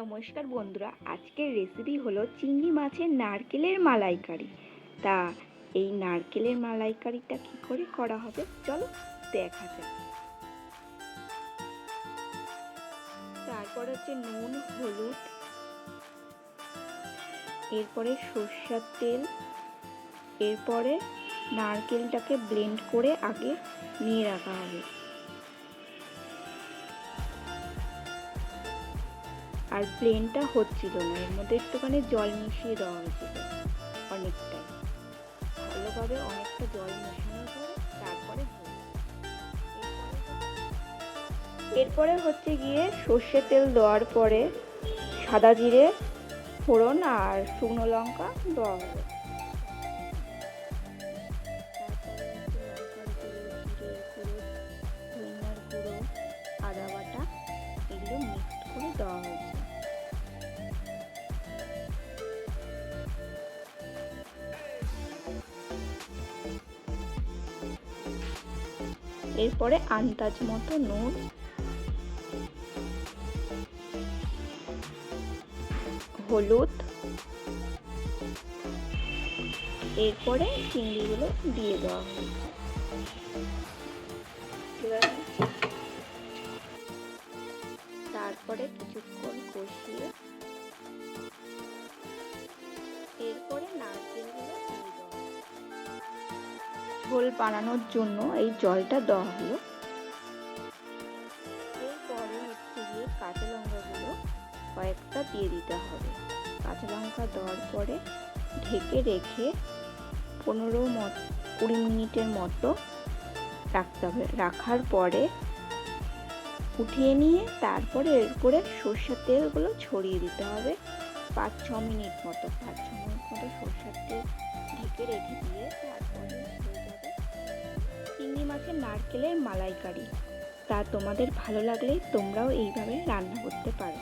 নমস্কার বন্ধুরা, আজকের রেসিপি হলো চিংড়ি মাছের নারকেলের মালাইকারি। তা এই নারকেলের মালাইকারিটা কি করে করা হবে? চলো দেখা যাক। তারপর হচ্ছে নুন, হলুদ, এরপরে সর্ষার তেল, এরপরে নারকেলটাকে ব্লেন্ড করে আগে নিয়ে রাখা হবে। আর প্লেনটা হচ্ছিল না, এর মধ্যে একটুখানি জল মিশিয়ে দেওয়া হয়েছিল অনেকটাই। ভালোভাবে অনেকটা জল মেশানোর পরে তারপরে এরপরে হচ্ছে গিয়ে সর্ষে তেল দেওয়ার পরে সাদা জিরে, ফোড়ন আর শুকনো লঙ্কা দেওয়া গুঁড়ো আদা বাটা, এগুলো মিক্সড করে দেওয়া এরপরে আন্দাজ মতো নুন। হলুদ। এরপরে চিংড়িগুলো দিয়ে দেওয়া হয়েছে। তারপরে কিছুক্ষণ কষিয়ে ঝোল বানানোর জন্য এই জলটা দেওয়া হলো। এরপরে হচ্ছে গিয়ে কাঁচা লঙ্কাগুলো কয়েকটা দিয়ে দিতে হবে। কাঁচা লঙ্কা দেওয়ার পরে ঢেকে রেখে পনেরো মত, কুড়ি মিনিটের মতো রাখতে হবে। রাখার পরে উঠিয়ে নিয়ে তারপরে এর উপরে সর্ষের তেলগুলো ছড়িয়ে দিতে হবে। পাঁচ ছ মিনিট মতো, পাঁচ ছ মিনিট মতো সর্ষের তেল ঢেকে রেখে দিয়ে তারপরে নারকেলের মালাইকারি। তা তোমাদের ভালো লাগলে তোমরাও এইভাবে রান্না করতে পারো।